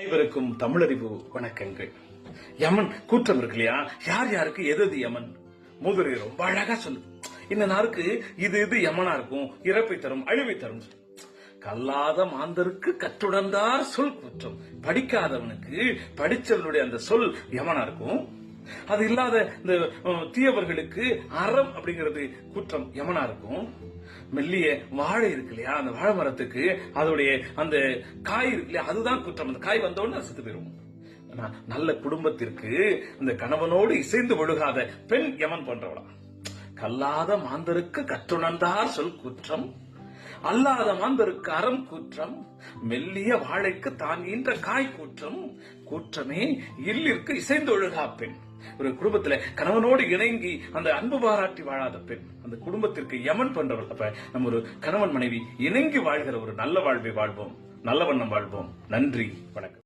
அனைவருக்கும் தமிழறிவு வணக்கங்கள். யமன் கூற்றம் இருக்கு இல்லையா? யார் யாருக்கு எது எது யமன்? முதலில் ரொம்ப அழகா சொல்லு இந்த நாருக்கு இது இது யமனா இருக்கும் இறப்பை தரும் அழிவை தரும் கல்லாத மாந்தருக்கு கற்றுணர்ந்தார் சொல் குற்றம். படிக்காதவனுக்கு படிச்சவனுடைய அந்த சொல் யமனா இருக்கும். அது இல்லாத இந்த தீயவர்களுக்கு அறம் அப்படிங்கிறது குற்றம் யமனா இருக்கும். மெல்லிய வாழை இருக்கு இல்லையா? அந்த வாழை மரத்துக்கு அதோடைய அந்த காய் இருக்கு இல்லையா? அதுதான் குற்றம். அந்த காய் வந்தோடனே செத்து போயிரும். நல்ல குடும்பத்திற்கு அந்த கணவனோடு இசைந்து ஒழுகாத பெண் யமன் போன்றவளா. கல்லாத மாந்தருக்கு கற்றுணர்ந்தார் சொல் குற்றம். அல்லாத மாந்தருக்கு அறம் குற்றம். மெல்லிய வாழைக்கு தாங்கின்ற காய் கூற்றம். கூற்றமே இல்லிற்கு இசைந்து ஒழுகா பெண். ஒரு குடும்பத்துல கணவனோடு இணங்கி அந்த அன்பு பாராட்டி வாழாத பெண் அந்த குடும்பத்திற்கு யமன் பண்றவர் அப்ப நம்ம ஒரு கணவன் மனைவி இணங்கி வாழ்கிற ஒரு நல்ல வாழ்வை வாழ்வோம். நல்ல வண்ணம் வாழ்வோம். நன்றி. வணக்கம்.